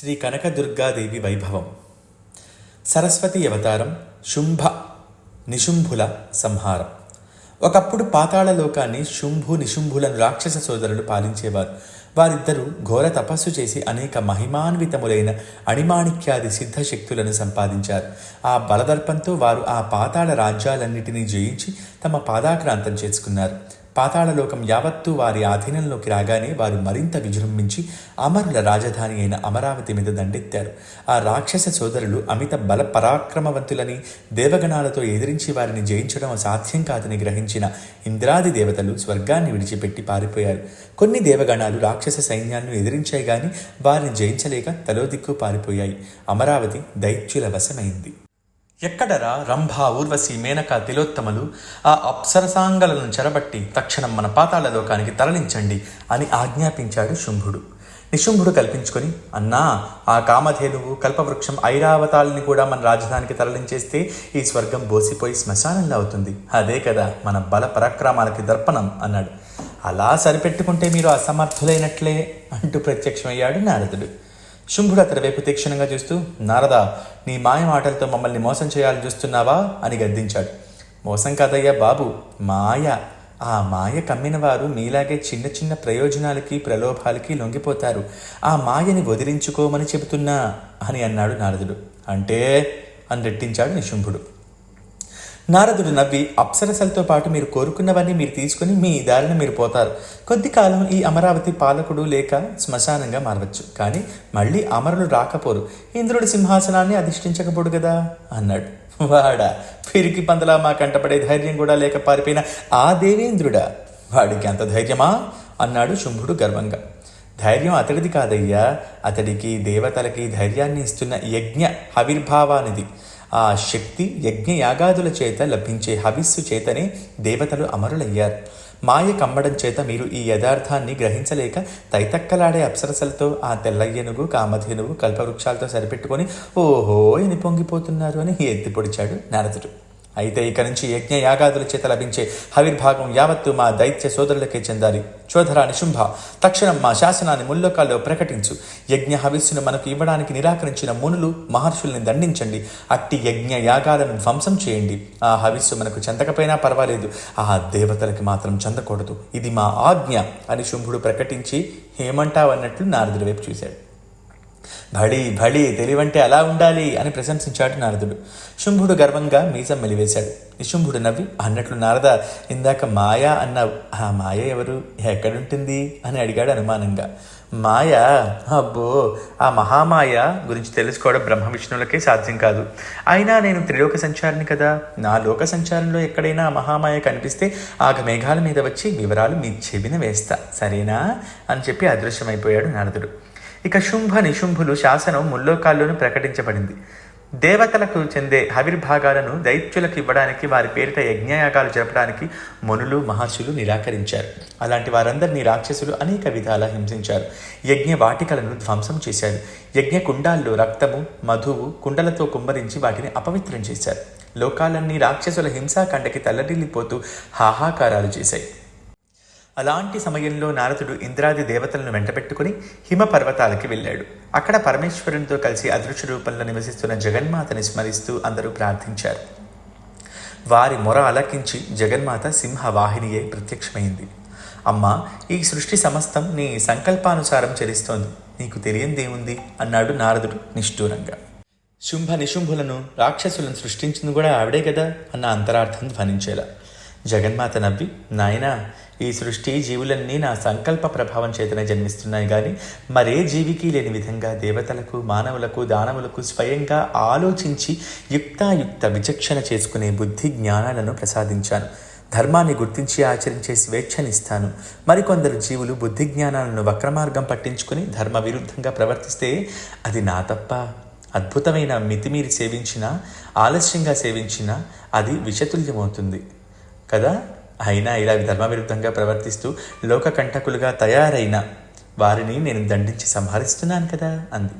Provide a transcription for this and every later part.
శ్రీ కనకదుర్గాదేవి వైభవం. సరస్వతి అవతారం శుంభ నిశుంభుల సంహారం. ఒకప్పుడు పాతాళ లోకాన్ని శుంభు నిశుంభులను రాక్షస సోదరులు పాలించేవారు. వారిద్దరూ ఘోర తపస్సు చేసి అనేక మహిమాన్వితములైన అణిమాణిక్యాది సిద్ధశక్తులను సంపాదించారు. ఆ బలదర్పంతో వారు ఆ పాతాళ రాజ్యాలన్నిటినీ జయించి తమ పాదాక్రాంతం చేసుకున్నారు. పాతాళలోకం యావత్తూ వారి ఆధీనంలోకి రాగానే వారు మరింత విజృంభించి అమరుల రాజధాని అయిన అమరావతి మీద దండెత్తారు. ఆ రాక్షస సోదరులు అమిత బల పరాక్రమవంతులని దేవగణాలతో ఎదిరించి వారిని జయించడం అసాధ్యం కాదని గ్రహించిన ఇంద్రాది దేవతలు స్వర్గాన్ని విడిచిపెట్టి పారిపోయారు. కొన్ని దేవగణాలు రాక్షస సైన్యాలను ఎదిరించాయి గాని వారిని జయించలేక తలోదిక్కు పారిపోయాయి. అమరావతి దైత్యుల వశమైంది. ఎక్కడరా రంభ ఊర్వశి మేనక తిలోత్తమలు? ఆ అప్సరసాంగలను చెరబట్టి తక్షణం మన పాతాళ లోకానికి తరలించండి అని ఆజ్ఞాపించాడు శుంభుడు. నిశుంభుడు కల్పించుకొని అన్నా ఆ కామధేనువు కల్పవృక్షం ఐరావతాలని కూడా మన రాజధానికి తరలించేస్తే ఈ స్వర్గం బోసిపోయి శ్మశానంలో అవుతుంది. అదే కదా మన బల పరాక్రమాలకి దర్పణం అన్నాడు. అలా సరిపెట్టుకుంటే మీరు అసమర్థులైనట్లే అంటూ ప్రత్యక్షమయ్యాడు నారదుడు. శుంభుడు అతడి వైపు తీక్షణంగా చూస్తూ నారదా నీ మాయ మాటలతో మమ్మల్ని మోసం చేయాలని చూస్తున్నావా? అని గద్దించాడు. మోసం కాదయ్యా బాబు మాయ. ఆ మాయ కమ్మిన వారు మీలాగే చిన్న చిన్న ప్రయోజనాలకి ప్రలోభాలకి లొంగిపోతారు. ఆ మాయని వదిలించుకోమని చెబుతున్నా అని అన్నాడు నారదుడు. అంటే? అని రెట్టించాడు నిశుంభుడు. నారదుడు నవ్వి అప్సరసలతో పాటు మీరు కోరుకున్నవన్నీ మీరు తీసుకుని మీ దారిన మీరు పోతారు. కొద్ది కాలం ఈ అమరావతి పాలకుడు లేక శ్మశానంగా మారవచ్చు. కానీ మళ్ళీ అమరులు రాకపోరు. ఇంద్రుడి సింహాసనాన్ని అధిష్ఠించకపోడు కదా అన్నాడు. వాడా పిరికి పందలా మా కంటపడే ధైర్యం కూడా లేక పారిపోయిన ఆ దేవేంద్రుడా? వాడికి అంత ధైర్యమా? అన్నాడు శుంభుడు గర్వంగా. ధైర్యం అతడిది కాదయ్యా. అతడికి దేవతలకి ధైర్యాన్ని ఇస్తున్న యజ్ఞ ఆవిర్భావానిది. ఆ శక్తి యజ్ఞ యాగాదుల చేత లభించే హవిస్సు చేతనే దేవతలు అమరులయ్యారు. మాయ కమ్మడం చేత మీరు ఈ యథార్థాన్ని గ్రహించలేక తైతక్కలాడే అప్సరసలతో ఆ తెల్లయ్యనుగు కామధేనువు కల్పవృక్షాలతో సరిపెట్టుకొని ఓహో అని పొంగిపోతున్నారు అని ఎత్తి పొడిచాడు నారదుడు. అయితే ఇక నుంచి యజ్ఞ యాగాదుల చేత లభించే హవిర్భాగం యావత్తు మా దైత్య సోదరులకే చెందాలి. చోధరా నిశుంభ తక్షణం మా శాసనాన్ని ముల్లోకాల్లో ప్రకటించు. యజ్ఞ హవిస్సును మనకు ఇవ్వడానికి నిరాకరించిన మునులు మహర్షుల్ని దండించండి. అట్టి యజ్ఞ యాగాలను ధ్వంసం చేయండి. ఆ హవిస్సు మనకు చెందకపోయినా పర్వాలేదు. ఆ దేవతలకి మాత్రం చెందకూడదు. ఇది మా ఆజ్ఞ అని శుంభుడు ప్రకటించి ఏమంటావన్నట్లు నారదుడి వైపు చూశాడు. భళి భళి తెలివంటే అలా ఉండాలి అని ప్రశంసించాడు నారదుడు. శుంభుడు గర్వంగా మీసం మెలివేశాడు. నిశుంభుడు నవ్వి అన్నట్లు నారద ఇందాక మాయ అన్న ఆ మాయ ఎవరు? ఎక్కడుంటుంది? అని అడిగాడు అనుమానంగా. మాయ? అబ్బో! ఆ మహామాయ గురించి తెలుసుకోవడం బ్రహ్మ విష్ణువులకే సాధ్యం కాదు. అయినా నేను త్రిలోక సంచారిని కదా. నా లోక సంచారంలో ఎక్కడైనా ఆ మహామాయ కనిపిస్తే ఆగ మేఘాల మీద వచ్చి వివరాలు మీ చెవిన వేస్తా. సరేనా? అని చెప్పి అదృశ్యమైపోయాడు నారదుడు. ఇక శుంభ నిశుంభులు శాసనం ముల్లోకాల్లోనూ ప్రకటించబడింది. దేవతలకు చెందే హవిర్భాగాలను దైత్యులకు ఇవ్వడానికి వారి పేరిట యజ్ఞయాగాలు జరపడానికి మునులు మహర్షులు నిరాకరించారు. అలాంటి వారందరినీ రాక్షసులు అనేక విధాల హింసించారు. యజ్ఞ వాటికలను ధ్వంసం చేశారు. యజ్ఞ కుండాల్లో రక్తము మధువు కుండలతో కుమ్మరించి వాటిని అపవిత్రం చేశారు. లోకాలన్నీ రాక్షసుల హింసాకండకి తల్లడిల్లిపోతూ హాహాకారాలు చేశాయి. అలాంటి సమయంలో నారదుడు ఇంద్రాది దేవతలను వెంటబెట్టుకుని హిమ పర్వతాలకి వెళ్ళాడు. అక్కడ పరమేశ్వరునితో కలిసి అదృశ్య రూపంలో నివసిస్తున్న జగన్మాతని స్మరిస్తూ అందరూ ప్రార్థించారు. వారి మొర అలకించి జగన్మాత సింహవాహినియే ప్రత్యక్షమైంది. అమ్మా ఈ సృష్టి సమస్తం నీ సంకల్పానుసారం చరిస్తోంది. నీకు తెలియందేముంది? అన్నాడు నారదుడు నిష్ఠూరంగా. శుంభ నిశుంభులను రాక్షసులను సృష్టించింది కూడా ఆవిడే కదా? అన్న అంతరార్థం ధ్వనించేలా. జగన్మాత నవ్వి నాయనా ఈ సృష్టి జీవులన్నీ నా సంకల్ప ప్రభావం చేతనే జన్మిస్తున్నాయి కానీ మరే జీవికి లేని విధంగా దేవతలకు మానవులకు దానవులకు స్వయంగా ఆలోచించి యుక్తాయుక్త విచక్షణ చేసుకునే బుద్ధి జ్ఞానాలను ప్రసాదించాను. ధర్మాన్ని గుర్తించి ఆచరించే స్వేచ్ఛనిస్తాను. మరికొందరు జీవులు బుద్ధి జ్ఞానాలను వక్రమార్గం పట్టించుకుని ధర్మ విరుద్ధంగా ప్రవర్తిస్తే అది నా తప్ప అద్భుతమైన మితిమీరి సేవించినా ఆలస్యంగా సేవించినా అది విషతుల్యమవుతుంది. కదా? అయినా ఇలా ధర్మవిరుద్ధంగా ప్రవర్తిస్తూ లోకకంటకులుగా తయారైన వారిని నేను దండించి సంహరిస్తున్నాను కదా అంది.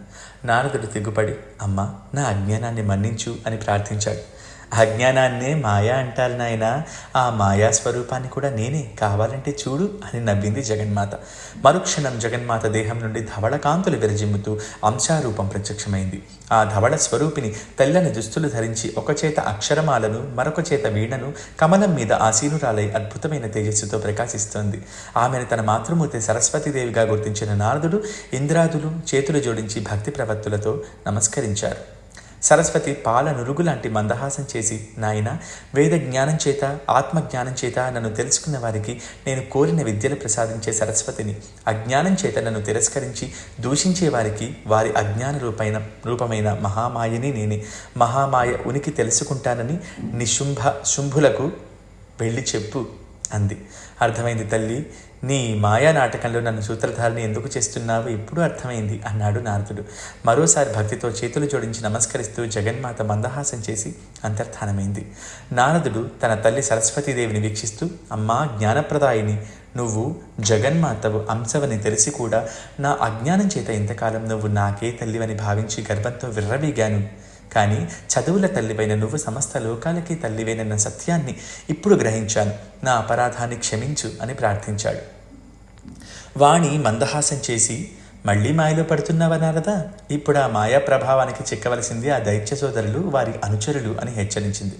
నారదుడు తిగ్గుపడి అమ్మ నా అజ్ఞానాన్ని మన్నించు అని ప్రార్థించాడు. అజ్ఞానాన్నే మాయా అంటారు నాయన. ఆ మాయా స్వరూపాన్ని కూడా నేనే కావాలంటే చూడు అని నవ్వింది జగన్మాత. మరుక్షణం జగన్మాత దేహం నుండి ధవళ కాంతులు విరజిమ్ముతూ అంశారూపం ప్రత్యక్షమైంది. ఆ ధవళ స్వరూపిని తెల్లని దుస్తులు ధరించి ఒక చేత అక్షరమాలను మరొక చేత వీణను కమలం మీద ఆసీనురాలై అద్భుతమైన తేజస్సుతో ప్రకాశిస్తోంది. ఆమెను తన మాతృమూర్తి సరస్వతీదేవిగా గుర్తించిన నారదుడు ఇంద్రాదులు చేతులు జోడించి భక్తి ప్రవత్తులతో నమస్కరించారు. సరస్వతి పాల నురుగు లాంటి మందహాసం చేసి నాయన వేద జ్ఞానం చేత ఆత్మ జ్ఞానం చేత నన్ను తెలుసుకున్న వారికి నేను కోరిన విద్యలు ప్రసాదించే సరస్వతిని అజ్ఞానం చేత నన్ను తిరస్కరించి దూషించే వారికి వారి అజ్ఞాన రూపైన రూపమైన మహామాయని నేనే. మహామాయ ఉనికి తెలుసుకుంటానని నిశుంభ శుంభులకు వెళ్ళి చెప్పు. అంది. అర్థమైంది తల్లి నీ మాయా నాటకంలో నన్ను సూత్రధారిని ఎందుకు చేస్తున్నావు? ఇప్పుడు అర్థమైంది? అన్నాడు నారదుడు. మరోసారి భక్తితో చేతులు జోడించి నమస్కరిస్తూ జగన్మాత మందహాసం చేసి అంతర్ధానమైంది. నారదుడు తన తల్లి సరస్వతీదేవిని వీక్షిస్తూ అమ్మా జ్ఞానప్రదాయిని నువ్వు జగన్మాతవు అంశవని తెలిసి కూడా నా అజ్ఞానం చేత ఇంతకాలం నువ్వు నాకే తల్లివని భావించి గర్భంతో విర్రవీగాను. కానీ చదువుల తల్లివైన నువ్వు సమస్త లోకాలకి తల్లివైన సత్యాన్ని ఇప్పుడు గ్రహించాను. నా అపరాధాన్ని క్షమించు అని ప్రార్థించాడు. వాణి మందహాసం చేసి మళ్ళీ మాయలో పడుతున్నావన్నారదా ఇప్పుడు ఆ మాయా ప్రభావానికి చిక్కవలసింది ఆ దైత్య సోదరులు వారి అనుచరులు అని హెచ్చరించింది.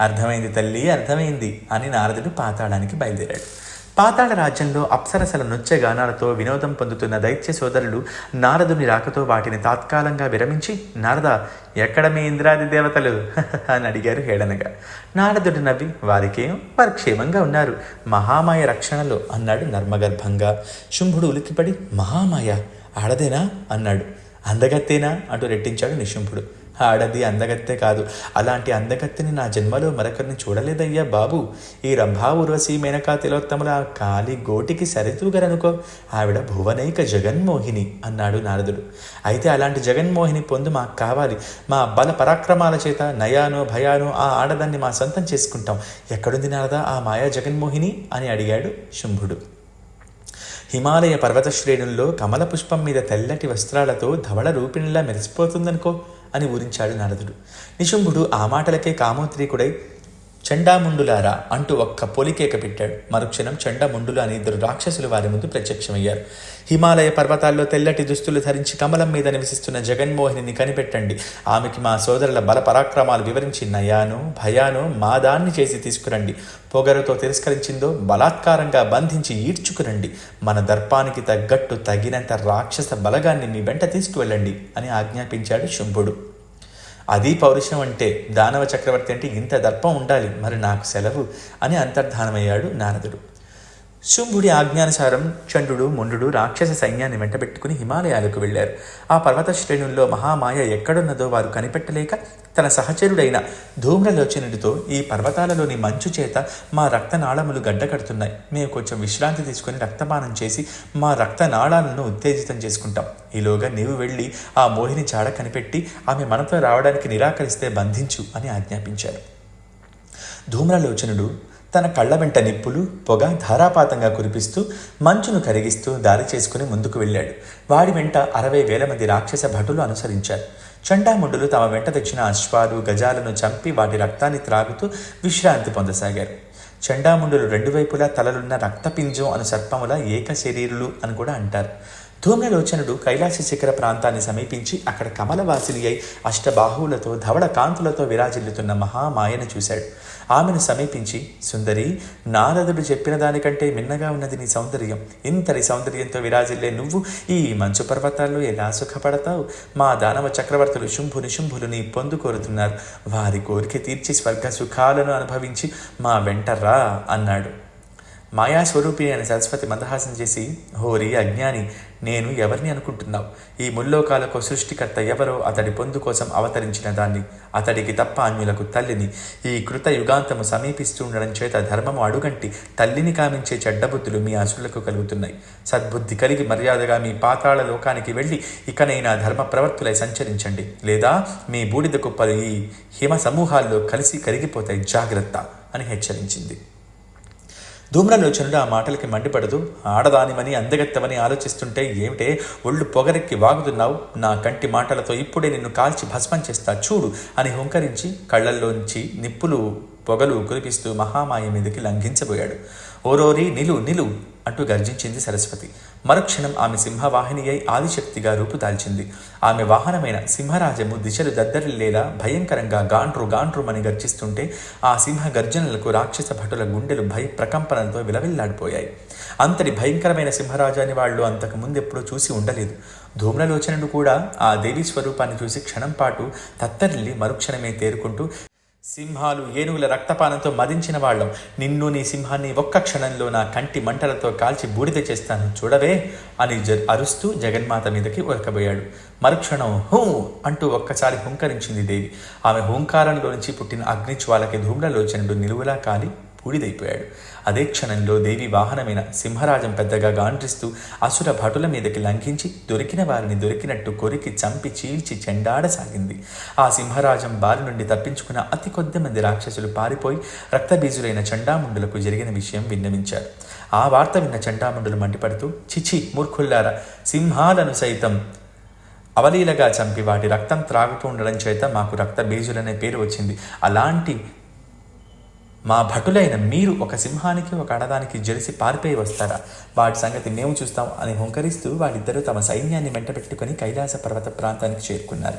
అర్థమైంది తల్లి అర్థమైంది అని నారదుడు పాతాళానికి బయలుదేరాడు. పాతాళ రాజ్యంలో అప్సరసల నృత్య గానాలతో వినోదం పొందుతున్న దైత్య సోదరులు నారదుని రాకతో వాటిని తాత్కాలంగా విరమించి నారద ఎక్కడ మీ ఇంద్రాది దేవతలు? అని అడిగారు హేళనగా. నారదుడు నవ్వి వారికేం? వారు క్షేమంగా ఉన్నారు. మహామాయ రక్షణలో అన్నాడు నర్మగర్భంగా. శుంభుడు ఉలిక్కిపడి మహామాయ ఆడదేనా? అన్నాడు. అందగత్తేనా? అంటూ రెట్టించాడు నిశుంభుడు. ఆడది అందగత్తె కాదు. అలాంటి అందగత్తెని నా జన్మలో మరొకరిని చూడలేదయ్యా బాబు. ఈ రంభా ఉర్వశి మేనకా తిలోత్తముల ఆ కాలి గోటికి సరితూగరనుకో. ఆవిడ భువనైక జగన్మోహిని అన్నాడు నారదుడు. అయితే అలాంటి జగన్మోహిని పొందు మాకు కావాలి. మా బల పరాక్రమాల చేత నయానో భయానో ఆ ఆడదాన్ని మా సొంతం చేసుకుంటాం. ఎక్కడుంది నారదా ఆ మాయా జగన్మోహిని అని అడిగాడు శుంభుడు. హిమాలయ పర్వత శ్రేణుల్లో కమల పుష్పం మీద తెల్లటి వస్త్రాలతో ధవళ రూపిణిలా మెరిసిపోతుందనుకో. అని ఊరించాడు నారదుడు. నిశుంభుడు ఆ మాటలకే కామోత్రీకుడై చండాముండులారా అంటూ ఒక్క పొలికేక పెట్టాడు. మరుక్షణం చండాముండులు అని ఇద్దరు రాక్షసులు వారి ముందు ప్రత్యక్షమయ్యారు. హిమాలయ పర్వతాల్లో తెల్లటి దుస్తులు ధరించి కమలం మీద నివసిస్తున్న జగన్మోహిని కనిపెట్టండి. ఆమెకి మా సోదరుల బల పరాక్రమాలు వివరించి నయాను భయాను మాదాన్ని చేసి తీసుకురండి. పొగరుతో తిరస్కరించిందో బలాత్కారంగా బంధించి ఈడ్చుకురండి. మన దర్పానికి తగ్గట్టు తగినంత రాక్షస బలగాన్ని మీ వెంట తీసుకువెళ్ళండి అని ఆజ్ఞాపించాడు శుంభుడు. అది పౌరుషం అంటే దానవ చక్రవర్తి అంటే ఇంత దర్పం ఉండాలి మరి నాకు సెలవు అని అంతర్ధానమయ్యాడు నారదుడు. శుంభుడి ఆజ్ఞానుసారం చండుడు ముండు రాక్షస సైన్యాన్ని వెంటబెట్టుకుని హిమాలయాలకు వెళ్ళారు ఆ పర్వత శ్రేణుల్లో మహామాయ ఎక్కడున్నదో వారు కనిపెట్టలేక తన సహచరుడైన ధూమ్రలోచనుడితో ఈ పర్వతాలలోని మంచు చేత మా రక్తనాళములు గడ్డకడుతున్నాయి. మేము కొంచెం విశ్రాంతి తీసుకుని రక్తపానం చేసి మా రక్తనాళాలను ఉత్తేజితం చేసుకుంటాం. ఈలోగా నీవు వెళ్ళి ఆ మోహిని చాడ కనిపెట్టి ఆమె మనతో రావడానికి నిరాకరిస్తే బంధించు అని ఆజ్ఞాపించారు. ధూమ్రలోచనుడు తన కళ్ళ వెంట నిప్పులు పొగ ధారాపాతంగా కురిపిస్తూ మంచును కరిగిస్తూ దారి చేసుకుని ముందుకు వెళ్ళాడు. వాడి వెంట అరవై వేల మంది రాక్షస భటులు అనుసరించారు. చండాముండులు తమ వెంట తెచ్చిన అశ్వాలు గజాలను చంపి వాటి రక్తాన్ని త్రాగుతూ విశ్రాంతి పొందసాగారు. చండాముండులు రెండు వైపులా తలలున్న రక్తపింజం అను సర్పముల ఏక శరీరులు అని కూడా అంటారు. ధూమ్రలోచనుడు కైలాస శిఖర ప్రాంతాన్ని సమీపించి అక్కడ కమలవాసిని అయి అష్టబాహువులతో ధవళ కాంతులతో విరాజిల్లుతున్న మహామాయను చూశాడు. ఆమెను సమీపించి సుందరి నారదుడు చెప్పిన దానికంటే మిన్నగా ఉన్నది నీ సౌందర్యం. ఇంతటి సౌందర్యంతో విరాజిల్లే నువ్వు ఈ మంచు పర్వతాల్లో ఎలా సుఖపడతావు? మా దానవ చక్రవర్తులు శుంభు నిశుంభులు నీ పొందు కోరుతున్నారు. వారి కోరిక తీర్చి స్వర్గ సుఖాలను అనుభవించి మా వెంటరా అన్నాడు. మాయాస్వరూపిణి అని సరస్వతి మందహాసం చేసి హోరి అజ్ఞాని నేను ఎవరిని అనుకుంటున్నావు? ఈ ముల్లోకాలకు సృష్టికర్త ఎవరో అతడి పొందు కోసం అవతరించిన దాన్ని. అతడికి తప్ప అన్యులకు తల్లిని. ఈ కృత యుగాంతము సమీపిస్తుండడం చేత ధర్మము అడుగంటి తల్లిని కామించే చెడ్డబుద్ధులు మీ అసురులకు కలుగుతున్నాయి. సద్బుద్ధి కలిగి మర్యాదగా మీ పాతాళ లోకానికి వెళ్ళి ఇకనైనా ధర్మ ప్రవర్తులై సంచరించండి. లేదా మీ బూడిద కుప్పలు ఈ హిమ సమూహాల్లో కలిసి కరిగిపోతాయి. జాగ్రత్త అని హెచ్చరించింది. ధూమ్రలోచనుడు ఆ మాటలకి మండిపడదు. ఆడదానిమని అందగత్తమని ఆలోచిస్తుంటే ఏమిటే? ఒళ్ళు పొగరెక్కి వాగుతున్నావు. నా కంటి మాటలతో ఇప్పుడే నిన్ను కాల్చి భస్మం చేస్తా. చూడు అని హుంకరించి కళ్ళల్లోంచి నిప్పులు పొగలు కురిపిస్తూ మహామాయ మీదకి లంఘించబోయాడు. ఓరోరి నిలు నిలు. అంటూ గర్జించింది సరస్వతి. మరుక్షణం ఆమె సింహవాహిని అయి ఆదిశక్తిగా రూపుదాల్చింది ఆమె వాహనమైన సింహరాజము దిశలు దద్దరిల్లేలా భయంకరంగా గాండ్రు గాండ్రుమని గర్జిస్తుంటే ఆ సింహ గర్జనలకు రాక్షస భటుల గుండెలు భయ ప్రకంపనలతో విలవిల్లాడిపోయాయి. అంతటి భయంకరమైన సింహరాజాని వాళ్ళు అంతకు ముందెప్పుడూ చూసి ఉండలేదు. ధూమ్రలోచనుడు కూడా ఆ దేవి స్వరూపాన్ని చూసి క్షణం పాటు తత్తరిల్లి మరుక్షణమే తేరుకుంటూ సింహాలు ఏనుగుల రక్తపానంతో మదించిన వాళ్ళం. నిన్ను నీ సింహాన్ని ఒక్క క్షణంలో నా కంటి మంటలతో కాల్చి బూడిద చేస్తాను చూడవే అని జ అరుస్తూ జగన్మాత మీదకి ఉరకబోయాడు. మరుక్షణం హూ అంటూ ఒక్కసారి హుంకరించింది దేవి. ఆమె హుంకారంలో నుంచి పుట్టిన అగ్నిజ్వాలకి ధూమ్రలోచనుడు నిలువులా కాలి బూడిదైపోయాడు. అదే క్షణంలో దేవి వాహనమైన సింహరాజం పెద్దగా గాండ్రిస్తూ అసుర భటుల మీదకి లంఘించి దొరికిన వారిని దొరికినట్టు కొరికి చంపి చీల్చి చెండాడసాగింది. ఆ సింహరాజం బారి నుండి తప్పించుకున్న అతి కొద్ది మంది రాక్షసులు పారిపోయి రక్తబీజులైన చండాముండులకు జరిగిన విషయం విన్నవించారు. ఆ వార్త విన్న చండాముండులు మండిపడుతూ చిచి మూర్ఖుల్లారా సింహాలను సైతం అవలీలగా చంపి వాటి రక్తం త్రాగుతూ ఉండడం చేత మాకు రక్త బీజులనే పేరు వచ్చింది. అలాంటి మా భటులైన మీరు ఒక సింహానికి ఒక అడదానికి జలిసి పారిపోయి వస్తారా? వాటి సంగతి మేము చూస్తాం అని హుంకరిస్తూ వాడిద్దరూ తమ సైన్యాన్ని వెంటబెట్టుకుని కైలాస పర్వత ప్రాంతానికి చేరుకున్నారు.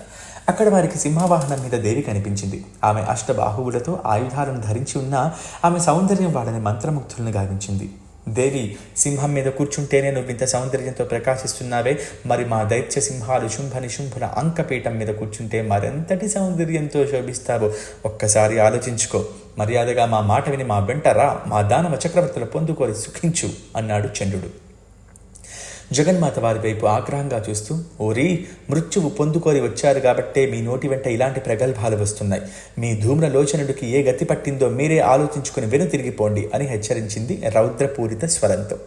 అక్కడ వారికి సింహవాహనం మీద దేవి కనిపించింది. ఆమె అష్టబాహువులతో ఆయుధాలను ధరించి ఉన్నా ఆమె సౌందర్యం వాళ్ళని మంత్రముగ్ధులను గావించింది. దేవి సింహం మీద కూర్చుంటేనే నువ్వు ఇంత సౌందర్యంతో ప్రకాశిస్తున్నావే. మరి మా దైత్య సింహాలు శుంభ నిశుంభుల అంకపీఠం మీద కూర్చుంటే మరెంతటి సౌందర్యంతో శోభిస్తావో? ఒక్కసారి ఆలోచించుకో. మర్యాదగా మా మాట విని మా వెంటరా మా దానవ చక్రవర్తుల పొందుకోరి సుఖించు అన్నాడు చంద్రుడు. జగన్మాత వారి వైపు ఆగ్రహంగా చూస్తూ ఓరి మృత్యువు పొందుకొని వచ్చారు కాబట్టే మీ నోటి వెంట ఇలాంటి ప్రగల్భాలు వస్తున్నాయి. మీ ధూమ్ర లోచనుడికి ఏ గతి పట్టిందో మీరే ఆలోచించుకుని వెను తిరిగిపోండి అని హెచ్చరించింది రౌద్రపూరిత స్వరంతో.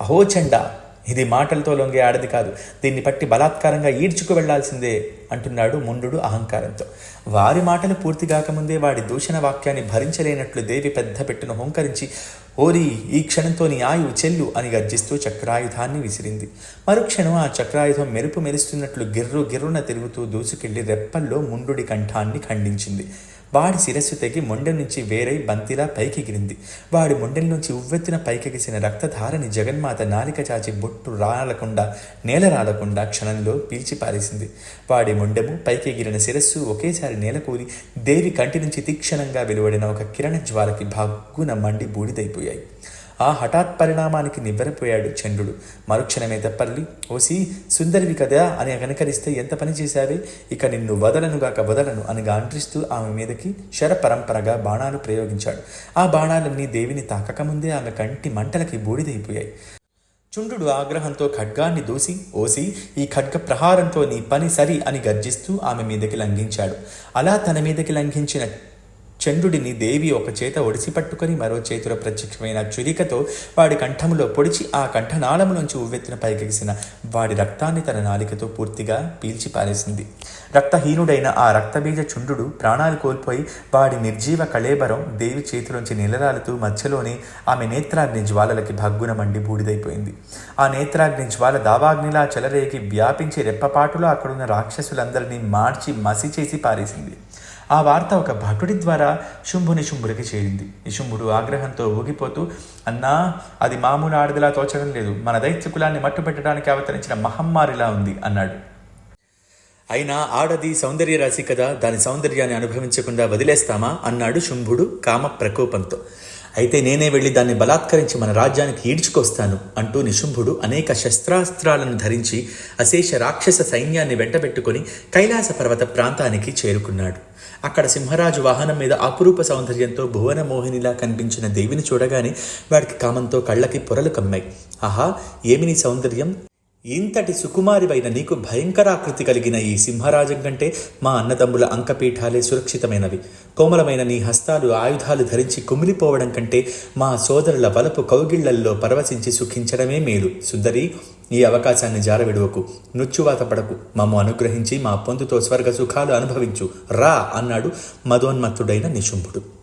అహోచండా ఇది మాటలతో లొంగే ఆడది కాదు. దీన్ని పట్టి బలాత్కారంగా ఈడ్చుకు వెళ్ళాల్సిందే అంటున్నాడు ముండు అహంకారంతో. వారి మాటలు పూర్తి కాకముందే వాడి దూషణ వాక్యాన్ని భరించలేనట్లు దేవి పెద్ద పెట్టును హోంకరించి ఓరి ఈ క్షణంతో నీ ఆయువు చెల్లు అని గర్జిస్తూ చక్రాయుధాన్ని విసిరింది. మరుక్షణం ఆ చక్రాయుధం మెరుపు మెరుస్తున్నట్లు గిర్రు గిర్రున తిరుగుతూ దూసుకెళ్ళి రెప్పల్లో ముండుడి కంఠాన్ని ఖండించింది. వాడి శిరస్సు తెగి మొండెం నుంచి వేరై బంతిలా పైకెగిరింది. వాడి మొండెల నుంచి ఉవ్వెత్తున పైకెగిసిన రక్తధారని జగన్మాత నాలిక చాచి బొట్టు రాలకుండా నేల రాలకుండా క్షణంలో పీల్చి పారేసింది. వాడి మొండెము పైకెగిరిన శిరస్సు ఒకేసారి నేలకూరి దేవి కంటి నుంచి తీక్షణంగా వెలువడిన ఒక కిరణ జ్వాలకి భగ్గున మండి బూడిదైపోయాయి. ఆ హఠాత్ పరిణామానికి నివ్వెరపోయాడు చంద్రుడు. మరుక్షణమే తప్పల్లి ఓసి సుందరివి కదా అని కనకరిస్తే ఎంత పని చేశావే? ఇక నిన్ను వదలనుగాక వదలను అని గాండ్రిస్తూ ఆమె మీదకి శరపరంపరగా బాణాలు ప్రయోగించాడు. ఆ బాణాలన్నీ దేవిని తాకకముందే ఆమె కంటి మంటలకి బూడిదైపోయాయి. చుండు ఆగ్రహంతో ఖడ్గాన్ని దూసి ఓసి ఈ ఖడ్గ ప్రహారంతో నీ పని సరి అని గర్జిస్తూ ఆమె మీదకి లంఘించాడు. అలా తన మీదకి లంఘించిన చంద్రుడిని దేవి ఒక చేత ఒడిసి పట్టుకుని మరో చేతిలో ప్రత్యక్షమైన చురికతో వాడి కంఠములో పొడిచి ఆ కంఠనాళములోంచి ఉవ్వెత్తిన పైకెగిసిన వాడి రక్తాన్ని తన నాలికతో పూర్తిగా పీల్చి పారేసింది. రక్తహీనుడైన ఆ రక్తబీజ చుండు ప్రాణాలు కోల్పోయి వాడి నిర్జీవ కళేబరం దేవి చేతిలోంచి నిలరాలుతూ మధ్యలోనే ఆమె నేత్రాగ్ని జ్వాలలకి భగ్గున మండి బూడిదైపోయింది. ఆ నేత్రాగ్ని జ్వాల దావాగ్నిలా చెలరేగి వ్యాపించి రెప్పపాటులో అక్కడున్న రాక్షసులందరినీ మార్చి మసి చేసి పారేసింది. ఆ వార్త ఒక భటుడి ద్వారా శుంభుని శుంభుడికి చేరింది. నిశుంభుడు శుంభుడు ఆగ్రహంతో ఊగిపోతూ అన్నా అది మామూలు ఆడదిలా తోచడం లేదు. మన దైత్య కులాన్ని మట్టుపెట్టడానికి అవతరించిన మహమ్మారిలా ఉంది అన్నాడు. అయినా ఆడది సౌందర్య రాశి కదా దాని సౌందర్యాన్ని అనుభవించకుండా వదిలేస్తామా? అన్నాడు శుంభుడు కామ ప్రకోపంతో అయితే నేనే వెళ్ళి దాన్ని బలాత్కరించి మన రాజ్యానికి ఈడ్చుకొస్తాను అంటూ నిశుంభుడు అనేక శస్త్రాస్త్రాలను ధరించి అశేష రాక్షస సైన్యాన్ని వెంటబెట్టుకుని కైలాస పర్వత ప్రాంతానికి చేరుకున్నాడు. అక్కడ సింహరాజు వాహనం మీద అపురూప సౌందర్యంతో భువన మోహినిలా కనిపించిన దేవిని చూడగానే వాడికి కామంతో కళ్ళకి పొరలు కమ్మాయి. ఆహా ఏమి నీ సౌందర్యం? ఇంతటి సుకుమారివైన నీకు భయంకరాకృతి కలిగిన ఈ సింహరాజం కంటే మా అన్నదమ్ముల అంకపీఠాలే సురక్షితమైనవి. కోమలమైన నీ హస్తాలు ఆయుధాలు ధరించి కుమిలిపోవడం కంటే మా సోదరుల వలపు కౌగిళ్ళల్లో పరవశించి సుఖించడమే మేలు. సుందరి ఈ అవకాశాన్ని జారవిడువకు. నుచ్చువాత పడకు. మమ్ము అనుగ్రహించి మా పొందుతో స్వర్గ సుఖాలు అనుభవించు. రా అన్నాడు మదోన్మత్తుడైన నిశుంభుడు.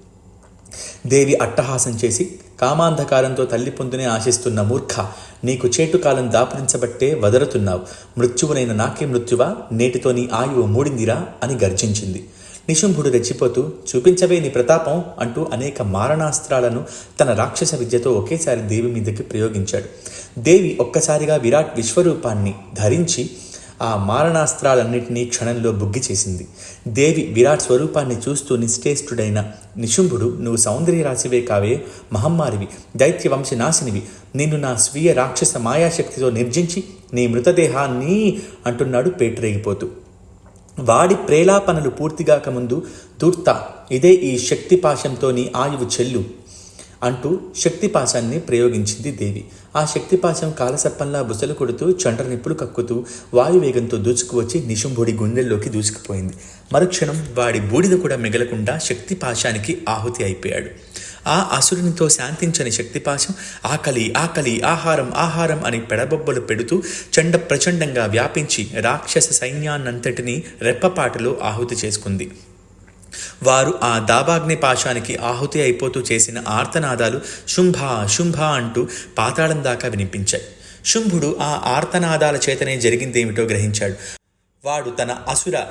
దేవి అట్టహాసం చేసి కామాంధకారంతో తల్లి పొందునే ఆశిస్తున్న మూర్ఖ నీకు చేటు కాలం దాపురించబట్టే వదరుతున్నావు. మృత్యువునైన నాకే మృత్యువా? నేటితో నీ ఆయువు మూడిందిరా? అని గర్జించింది. నిశుంభుడు రెచ్చిపోతూ చూపించవే నీ ప్రతాపం అంటూ అనేక మారణాస్త్రాలను తన రాక్షస విద్యతో ఒకేసారి దేవి మీదకి ప్రయోగించాడు. దేవి ఒక్కసారిగా విరాట్ విశ్వరూపాన్ని ధరించి ఆ మారణాస్త్రాలన్నింటినీ క్షణంలో బుగ్గి చేసింది. దేవి విరాట్ స్వరూపాన్ని చూస్తూ నిశ్చేష్టుడైన నిశుంభుడు నువ్వు సౌందర్య రాశివే కావే మహమ్మారివి దైత్య వంశనాశినివి నిన్ను నా స్వీయ రాక్షస మాయాశక్తితో నిర్జించి నీ మృతదేహాన్ని అంటున్నాడు పేటరేగిపోతూ. వాడి ప్రేలాపనలు పూర్తిగాక ముందు తూర్త ఇదే ఈ శక్తిపాశంతో నీ ఆయువు చెల్లు. అంటూ శక్తిపాశాన్ని ప్రయోగించింది దేవి. ఆ శక్తిపాశం కాలసర్పంలా బుసలు కొడుతూ చండ్ర నిప్పులు కక్కుతూ వాయువేగంతో దూసుకువచ్చి నిశుంభుడి గుండెల్లోకి దూసుకుపోయింది. మరుక్షణం వాడి బూడిద కూడా మిగలకుండా శక్తిపాశానికి ఆహుతి అయిపోయాడు. ఆ అసురునితో శాంతించని శక్తిపాశం ఆకలి ఆకలి ఆహారం ఆహారం అని పెడబొబ్బలు పెడుతూ చండ ప్రచండంగా వ్యాపించి రాక్షస సైన్యాన్నంతటినీ రెప్పపాటలో ఆహుతి చేసుకుంది. వారు ఆ దాబాగ్ని పాశానికి ఆహుతి అయిపోతూ చేసిన ఆర్తనాదాలు శుంభ శుంభ అంటూ పాతాళం దాకా వినిపించాయి. శుంభుడు ఆ ఆర్తనాదాల చేతనే జరిగిందేమిటో గ్రహించాడు. వాడు తన అసుర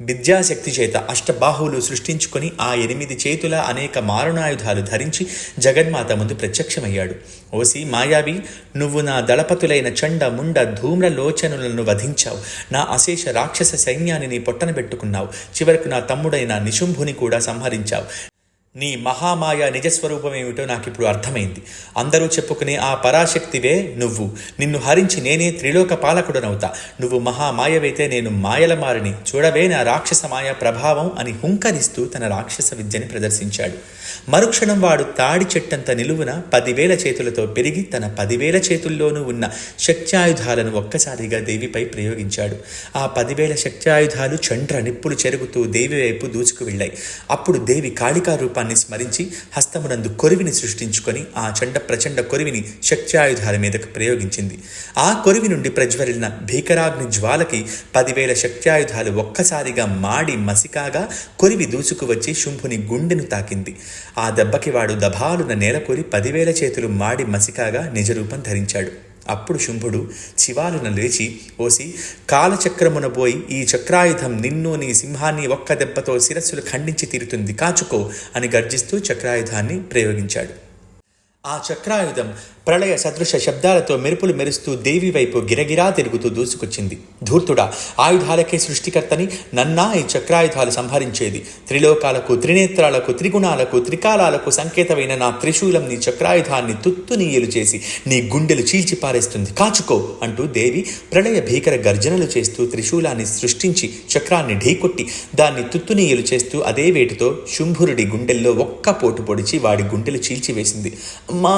విద్యాశక్తి చేత అష్టబాహువులు సృష్టించుకొని ఆ ఎనిమిది చేతుల అనేక మారణాయుధాలు ధరించి జగన్మాత ముందు ప్రత్యక్షమయ్యాడు. ఓసి మాయావి నువ్వు నా దళపతులైన చండ ముండ ధూమ్ర లోచనులను వధించావు. నా అశేష రాక్షస సైన్యాన్ని నీ పొట్టన పెట్టుకున్నావు. చివరకు నా తమ్ముడైన నిశుంభుని కూడా సంహరించావు. నీ మహామాయ నిజస్వరూపమేమిటో నాకు ఇప్పుడు అర్థమైంది. అందరూ చెప్పుకునే ఆ పరాశక్తివే నువ్వు. నిన్ను హరించి నేనే త్రిలోక పాలకుడనవుతా. నువ్వు మహామాయవైతే నేను మాయల మారిని చూడవే నా రాక్షస మాయ ప్రభావం అని హుంకరిస్తూ తన రాక్షస విద్యని ప్రదర్శించాడు. మరుక్షణం వాడు తాడి చెట్టంత నిలువున పదివేల చేతులతో పెరిగి తన పదివేల చేతుల్లోనూ ఉన్న శక్త్యాయుధాలను ఒక్కసారిగా దేవిపై ప్రయోగించాడు. ఆ పదివేల శక్త్యాయుధాలు చండ్ర నిప్పులు చెరుగుతూ దేవి వైపు దూచుకు వెళ్ళాయి అప్పుడు దేవి కాళికా రూపాన్ని స్మరించి హస్తమునందు కొరివిని సృష్టించుకొని ఆ చండ ప్రచండ కొరివిని శక్త్యాయుధాల మీదకు ప్రయోగించింది. ఆ కొరివి నుండి ప్రజ్వరిలిన భీకరాగ్ని జ్వాలకి పదివేల శక్త్యాయుధాలు ఒక్కసారిగా మాడి మసికాగా కొరివి దూసుకు వచ్చి శుంభుని గుండెను తాకింది. ఆ దెబ్బకి వాడు దభాలున నేలకొరి పదివేల చేతులు మాడి మసికాగా నిజరూపం ధరించాడు. అప్పుడు శుంభుడు శివాలున లేచి ఓసి కాలచక్రమున పోయి ఈ చక్రాయుధం నిన్ను నీ సింహాన్ని ఒక్క దెబ్బతో శిరస్సులు ఖండించి తీరుతుంది. కాచుకో అని గర్జిస్తూ చక్రాయుధాన్ని ప్రయోగించాడు. ఆ చక్రాయుధం ప్రళయ సదృశ శబ్దాలతో మెరుపులు మెరుస్తూ దేవి వైపు గిరగిరా తిరుగుతూ దూసుకొచ్చింది. ధూర్తుడా ఆయుధాలకే సృష్టికర్తని నన్నా ఈ చక్రాయుధాలు సంహరించేది. త్రిలోకాలకు త్రినేత్రాలకు త్రిగుణాలకు త్రికాలాలకు సంకేతమైన నా త్రిశూలం నీ చక్రాయుధాన్ని తుత్తునీయలు చేసి నీ గుండెలు చీల్చి పారేస్తుంది. కాచుకో అంటూ దేవి ప్రళయ భీకర గర్జనలు చేస్తూ త్రిశూలాన్ని సృష్టించి చక్రాన్ని ఢీకొట్టి దాన్ని తుత్తునీయలు చేస్తూ అదే వేటితో శుంభురుడి గుండెల్లో ఒక్క పోటు పొడిచి వాడి గుండెలు చీల్చివేసింది. అమ్మా!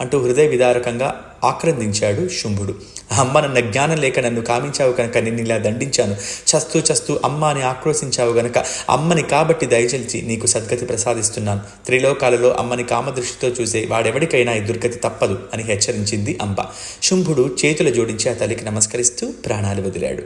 అంటూ హృదయ విదారకంగా ఆక్రందించాడు శుంభుడు. అమ్మ నన్న జ్ఞానం లేక నన్ను కామించావు కనుక నిన్ను ఇలా దండించాను. చస్తూ చస్తూ అమ్మ అని ఆక్రోశించావు గనుక అమ్మని కాబట్టి దయచల్చి నీకు సద్గతి ప్రసాదిస్తున్నాను. త్రిలోకాలలో అమ్మని కామదృష్టితో చూసే వాడెవడికైనా ఈ దుర్గతి తప్పదు అని హెచ్చరించింది అంబ. శుంభుడు చేతులు జోడించి ఆ తల్లికి నమస్కరిస్తూ ప్రాణాలు వదిలాడు.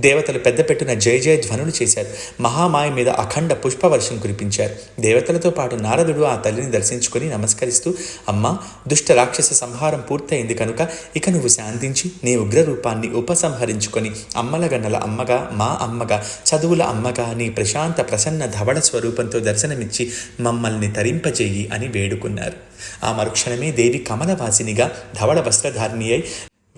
దేవతలు పెద్ద పెట్టున జయ జయ ధ్వనులు చేశారు. మహామాయ మీద అఖండ పుష్పవర్షం కురిపించారు. దేవతలతో పాటు నారదుడు ఆ తల్లిని దర్శించుకుని నమస్కరిస్తూ అమ్మ దుష్ట రాక్షస సంహారం పూర్తయింది కనుక ఇక నువ్వు శాంతించి నీ ఉగ్ర రూపాన్ని ఉపసంహరించుకొని అమ్మలగన్నల అమ్మగా మా అమ్మగా చదువుల అమ్మగా నీ ప్రశాంత ప్రసన్న ధవళ స్వరూపంతో దర్శనమిచ్చి మమ్మల్ని తరింపజేయి అని వేడుకున్నారు. ఆ మరుక్షణమే దేవి కమలవాసినిగా ధవళ వస్త్రధారిణి అయి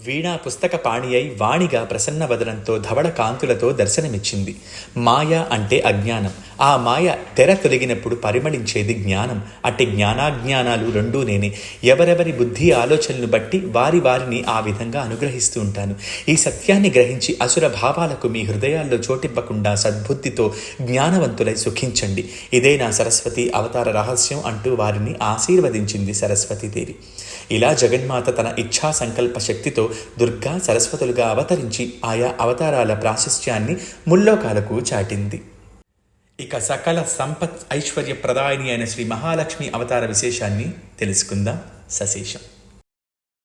వీణా పుస్తక పాణి అయి వాణిగా ప్రసన్న వదనంతో ధవళ కాంతులతో దర్శనమిచ్చింది. మాయ అంటే అజ్ఞానం. ఆ మాయ తెర తొలగినప్పుడు పరిమళించేది జ్ఞానం. అట్టి జ్ఞానాజ్ఞానాలు రెండూ నేనే. ఎవరెవరి బుద్ధి ఆలోచనలు బట్టి వారి వారిని ఆ విధంగా అనుగ్రహిస్తూ ఉంటాను. ఈ సత్యాన్ని గ్రహించి అసుర భావాలకు మీ హృదయాల్లో చోటివ్వకుండా సద్బుద్ధితో జ్ఞానవంతులై సుఖించండి. ఇదే నా సరస్వతి అవతార రహస్యం అంటూ వారిని ఆశీర్వదించింది సరస్వతీదేవి ఇలా జగన్మాత తన ఇచ్ఛా సంకల్ప శక్తితో దుర్గా సరస్వతులుగా అవతరించి ఆయా అవతారాల ప్రాశస్త్యాన్ని ముల్లోకాలకు చాటింది. ఇక సకల సంపత్ ఐశ్వర్య ప్రదాయిని అయిన శ్రీ మహాలక్ష్మి అవతార విశేషాన్ని తెలుసుకుందాం. సశేషం.